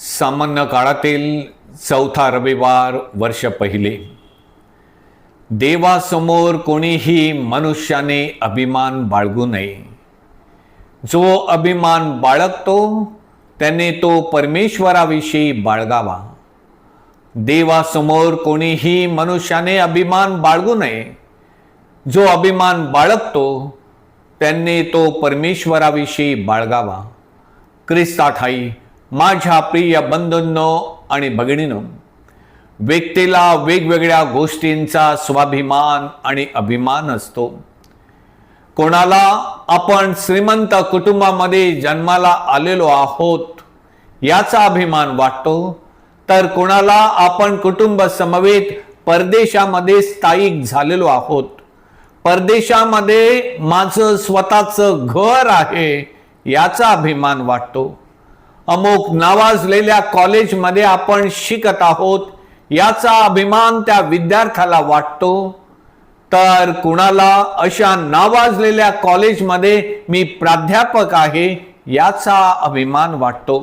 सामान्य काळातील चौथा रविवार वर्ष पहिले. देवासमोर कोणीही मनुष्याने अभिमान बाळगू नये. जो अभिमान बाळगतो त्याने तो परमेश्वराविषयी बाळगावा. देवासमोर कोणीही मनुष्याने अभिमान बाळगू नये. जो अभिमान बाळगतो त्यांनी तो परमेश्वराविषयी बाळगावा. ख्रिस्ताठाई माझ्या प्रिय बंधूंनो आणि भगिनीनो व्यक्तीला वेगवेगळ्या गोष्टींचा स्वाभिमान आणि अभिमान असतो. कोणाला आपण श्रीमंत कुटुंबामध्ये जन्माला आलेलो आहोत याचा अभिमान वाटतो? तर कोणाला आपण कुटुंब समवेत परदेशामध्ये स्थायिक झालेलो आहोत? परदेशामध्ये माझं स्वतःचं घर आहे याचा अभिमान वाटतो. अमुक नावाजलेल्या कॉलेजमध्ये आपण शिकत आहोत याचा अभिमान त्या विद्यार्थ्याला वाटतो. तर कुणाला अशा नावाजलेल्या कॉलेजमध्ये मी प्राध्यापक आहे याचा अभिमान वाटतो.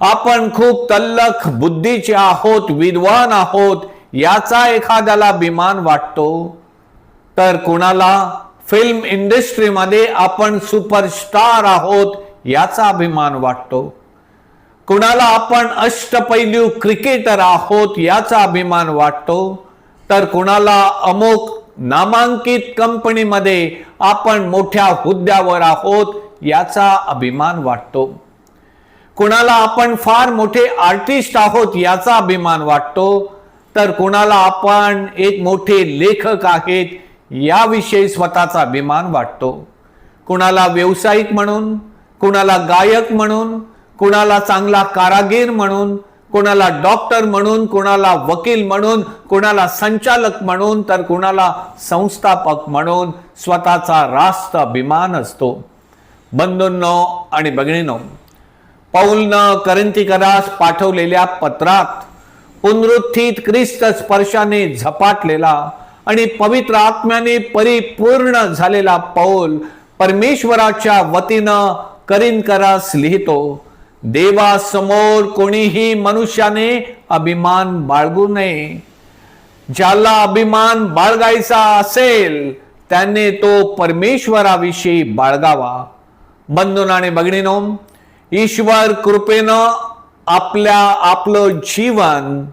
आपण खूप तल्लख बुद्धीचे आहोत विद्वान आहोत याचा एखाद्याला अभिमान वाटतो. तर कुणाला फिल्म इंडस्ट्रीमध्ये आपण सुपरस्टार आहोत याचा अभिमान वाटतो. कुणाला आपण अष्टपैलू क्रिकेटर आहोत याचा अभिमान वाटतो. तर कुणाला अमुक नामांकित कंपनीमध्ये आपण मोठ्या हुद्द्यावर आहोत याचा अभिमान वाटतो. कुणाला आपण फार मोठे आर्टिस्ट आहोत याचा अभिमान वाटतो. तर कुणाला आपण एक मोठे लेखक आहेत याविषयी स्वतःचा अभिमान वाटतो. कुणाला व्यावसायिक म्हणून कुणाला गायक म्हणून कुणाला चांगला कारागीर म्हणून कुणाला डॉक्टर म्हणून कुणाला वकील म्हणून कुणाला संचालक म्हणून तर कुणाला संस्थापक म्हणून स्वतःचा रास्त अभिमान असतो. बंधूंनो आणि भगिनीनो पौलनं करंतीकरास पाठवलेल्या पत्रात पुनरुत्थित ख्रिस्त स्पर्शाने झपाटलेला आणि पवित्र आत्म्याने परिपूर्ण झालेला पौल परमेश्वराच्या वतीनं करिनकरास लिहितो देवासमोर कोणीही मनुष्याने अभिमान बाळगू नये. ज्याला अभिमान बाळगायचा असेल त्याने तो परमेश्वराविषयी बाळगावा. बंधून आणि भगिनीनो ईश्वर कृपेनं आपल्या आपलं जीवन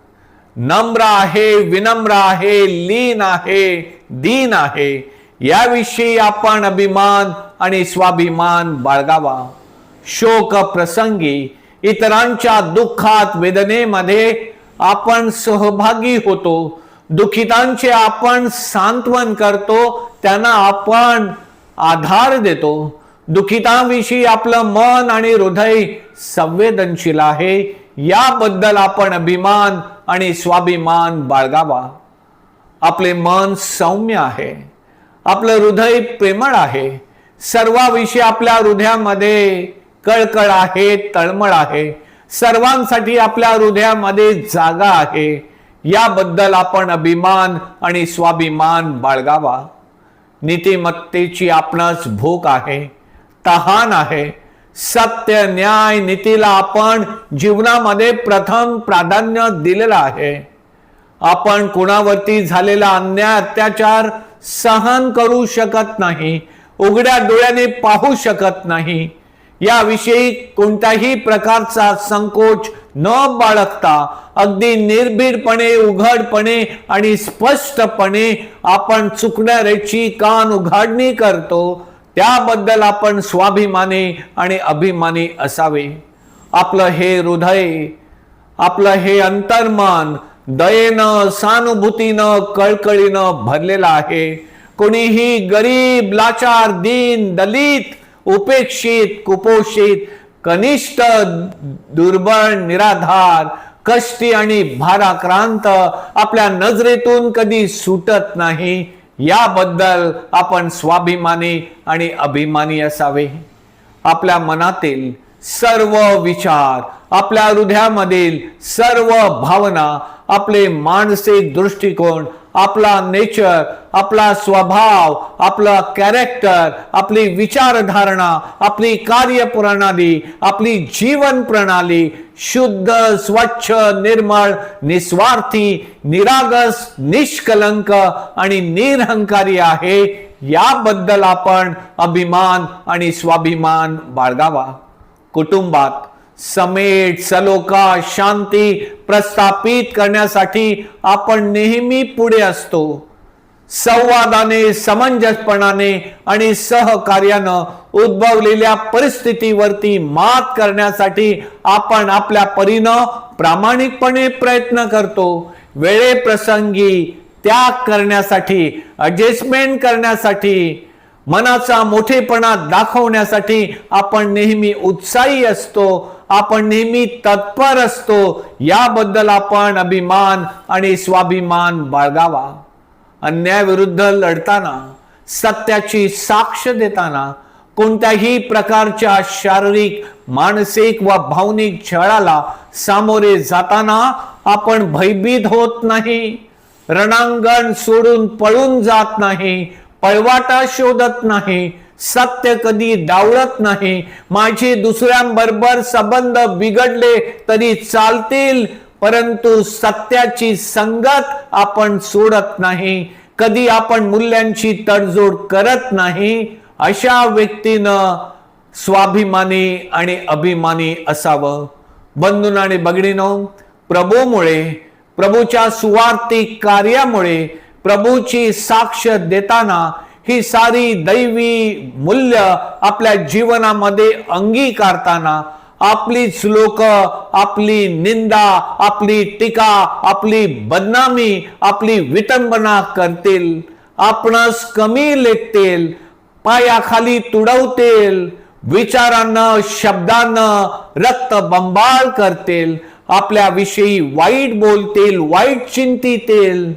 नम्र आहे विनम्र आहे लीन आहे दीन आहे. याविषयी आपण अभिमान आणि स्वाभिमान बाळगावा. शोक प्रसंगी इतरांच्या दुःखात वेदनेमध्ये आपण सहभागी होतो. दुखितांचे आपण सांत्वन करतो त्यांना आपण आधार देतो. दुखितांविषयी आपलं मन आणि हृदय संवेदनशील आहे. याबद्दल आपण अभिमान आणि स्वाभिमान बाळगावा. आपले मन सौम्य आहे. आपलं हृदय प्रेमळ आहे. सर्वाविषयी आपल्या हृदयामध्ये कळकळ आहे तळमळ आहे. सर्वांसाठी आपल्या हृदयामध्ये जागा आहे. याबद्दल आपण अभिमान आणि स्वाभिमान बाळगावा. नीतिमत्तेची आपणास भूक आहे तहान आहे. सत्य न्याय नीतीला आपण जीवनामध्ये प्रथम प्राधान्य दिलेलं आहे. आपण कुणावरती झालेला अन्याय अत्याचार सहन करू शकत नाही. उघड्या डोळ्याने पाहू शकत नाही. याविषयी कोणत्याही प्रकारचा संकोच न बाळगता अगदी निर्भीडपणे उघडपणे आणि स्पष्टपणे आपण चुकणाऱ्याची कान उघाडणी करतो. त्याबद्दल आपण स्वाभिमानी आणि अभिमानी असावे. आपलं हे हृदय आपलं हे अंतर्मन दयेनं सहानुभूतीनं कळकळीनं भरलेलं आहे. कोणीही गरीब लाचार दीन दलित उपेक्षित कुपोषित कनिष्ठ दुर्बळ निराधार कष्टी आणि भाराक्रांत आपल्या नजरेतून कधी सुटत नाही याबद्दल आपण स्वाभिमानी आणि अभिमानी असावे. आपल्या मनातील सर्व विचार आपल्या हृदयामधील सर्व भावना आपले मानसिक दृष्टिकोन आपला नेचर आपला स्वभाव आपलं कॅरेक्टर आपली विचारधारणा आपली कार्यप्रणाली आपली जीवन प्रणाली शुद्ध स्वच्छ निर्मळ निस्वार्थी निरागस निष्कलंक आणि निरहंकारी आहे याबद्दल आपण अभिमान आणि स्वाभिमान बाळगावा. कुटुंबात समेट सलोखा शांती प्रस्थापित करण्यासाठी आपण नेहमी पुढे असतो. संवादाने समंजसपणाने आणि सहकार्यानं उद्भवलेल्या परिस्थितीवरती मात करण्यासाठी आपण आपल्या परीनं प्रामाणिकपणे प्रयत्न करतो. वेळेप्रसंगी त्याग करण्यासाठी ॲडजस्टमेंट करण्यासाठी मनाचा मोठेपणा दाखवण्यासाठी आपण नेहमी उत्साही असतो. आपण नेहमी तत्पर असतो. याबद्दल आपण अभिमान आणि स्वाभिमान बाळगावा. अन्यायाविरुद्ध लढताना सत्याची साक्ष देताना कोणत्याही प्रकारच्या शारीरिक मानसिक व भावनिक छळाला सामोरे जाताना आपण भयभीत होत नाही. रणांगण सोडून पळून जात नाही. पळवाटा शोधत नाही. सत्य कधी डावळत नाही. माझे दुसऱ्यांबरोबर संबंध बिघडले तरी चालतील परंतु सत्याची संगत आपण सोडत नाही. कधी आपण मूल्यांची तडजोड करत नाही अशा व्यक्तीनं स्वाभिमानी आणि अभिमानी असावं. बंधून आणि बगडीनो प्रभूमुळे प्रभूच्या सुवार्थिक कार्यामुळे प्रभूची साक्ष देताना ही सारी दैवी मूल्य आपल्या जीवनामध्ये अंगीकारताना आपलीच लोक आपली निंदा आपली टीका आपली बदनामी आपली विटंबना करतील. आपणास कमी लेखतील पायाखाली तुडवतील विचारानं शब्दानं रक्त बंबाळ करतील आपल्याविषयी वाईट बोलतील वाईट चिंतितील.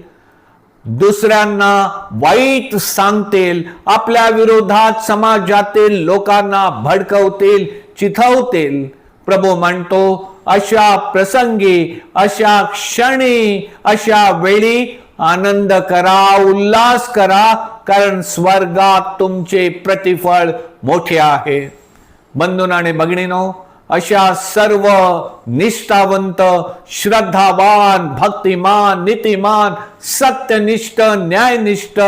दुसऱ्यांना वाईट सांगतील आपल्या विरोधात समाजातील लोकांना भडकवतील चिथवतील. प्रभू म्हणतो अशा प्रसंगी अशा क्षणी अशा वेळी आनंद करा उल्हास करा कारण स्वर्गात तुमचे प्रतिफळ मोठे आहे. बंधून आणि बघणीनो अशा सर्व निष्ठावंत श्रद्धावान भक्तिमान नीतिमान सत्यनिष्ठ न्यायनिष्ठ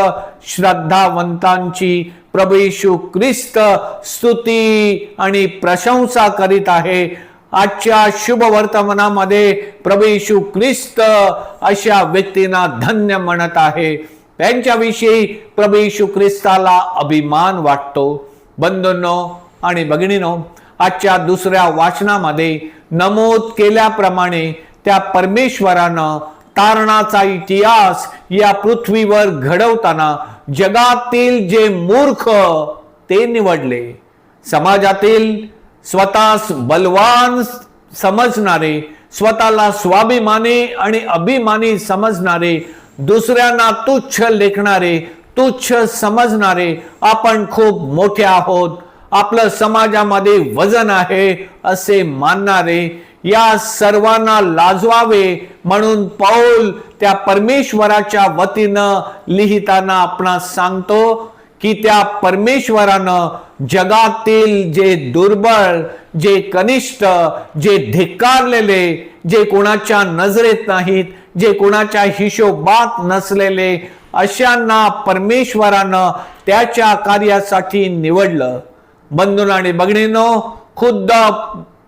श्रद्धावंतांची प्रभू येशू ख्रिस्त स्तुती आणि प्रशंसा करीत आहे. आजच्या शुभ वर्तमानामध्ये प्रभू येशू ख्रिस्त अशा व्यक्तींना धन्य म्हणत आहे. त्यांच्याविषयी प्रभू येशू ख्रिस्ताला अभिमान वाटतो. बंधूंनो आणि भगिनीनो आजच्या दुसऱ्या वाचनामध्ये नमूद केल्याप्रमाणे त्या परमेश्वरानं तारणाचा इतिहास या पृथ्वीवर घडवताना जगातील जे मूर्ख ते निवडले. समाजातील स्वतःस बलवान समजणारे स्वतःला स्वाभिमानी आणि अभिमानी समजणारे दुसऱ्यांना तुच्छ लेखणारे तुच्छ समजणारे आपण खूप मोठे आहोत. आपलं समाजामध्ये वजन आहे असे मानणारे या सर्वांना लाजवावे म्हणून पाऊल त्या परमेश्वराच्या वतीनं लिहिताना आपणास सांगतो की त्या परमेश्वरानं जगातील जे दुर्बळ जे कनिष्ठ जे धिक्कारलेले जे कोणाच्या नजरेत नाहीत जे कोणाच्या हिशोबात नसलेले अशांना परमेश्वरानं त्याच्या कार्यासाठी निवडलं. बंधून आणि बघणीनो खुद्द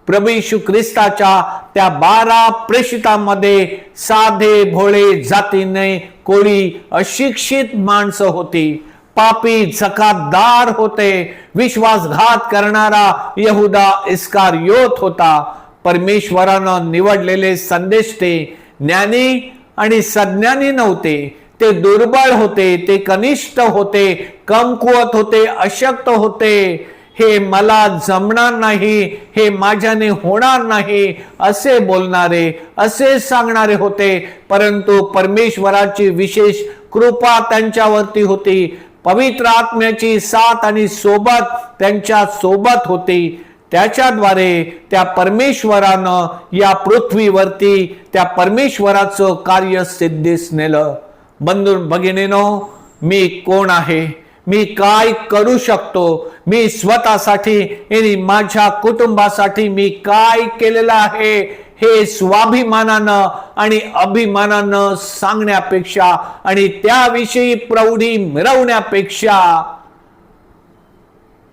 प्रभू ख्रिस्ताच्या त्या बारा प्रेषितांमध्ये साधे भोळे जातीने कोळी अशिक्षित माणसं होती. पापी जकातदार होते. विश्वासघात करणारा यहुदा इस्कारियोत होता. परमेश्वरानं निवडलेले संदेश ते ज्ञानी आणि सज्ञानी नव्हते. ते दुर्बळ होते ते कनिष्ठ होते कमकुवत होते अशक्त होते. हे मला जमणार नाही हे माझ्याने होणार नाही असे बोलणारे असे सांगणारे होते. परंतु परमेश्वराची विशेष कृपा त्यांच्यावरती होती. पवित्र आत्म्याची साथ आणि सोबत त्यांच्यासोबत होती. त्याच्याद्वारे त्या परमेश्वरानं या पृथ्वीवरती त्या परमेश्वराचं कार्य सिद्धीस नेलं. बंधू भगिनीनो मी कोण आहे? मी काय करू शकतो? मी स्वतःसाठी आणि माझ्या कुटुंबासाठी मी काय केलेलं आहे हे स्वाभिमानानं आणि अभिमानानं सांगण्यापेक्षा आणि त्याविषयी प्रौढी मिरवण्यापेक्षा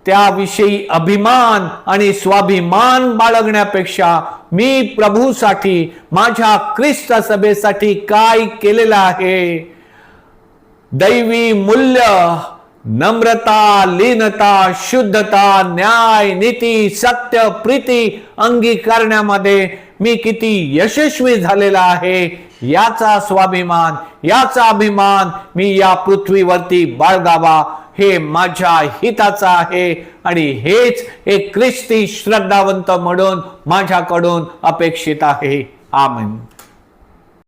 त्याविषयी अभिमान आणि स्वाभिमान बाळगण्यापेक्षा मी प्रभूसाठी माझ्या ख्रिस्त सभेसाठी काय केलेलं आहे? दैवी मूल्य नम्रता लीनता शुद्धता न्याय नीती सत्य प्रीती अंगीकारण्यामध्ये मी किती यशस्वी झालेला आहे याचा स्वाभिमान याचा अभिमान मी या पृथ्वीवरती बाळगावा. हे माझ्या हिताचं आहे आणि हेच एक ख्रिस्ती श्रद्धावंत म्हणून माझ्याकडून अपेक्षित आहे. आमेन.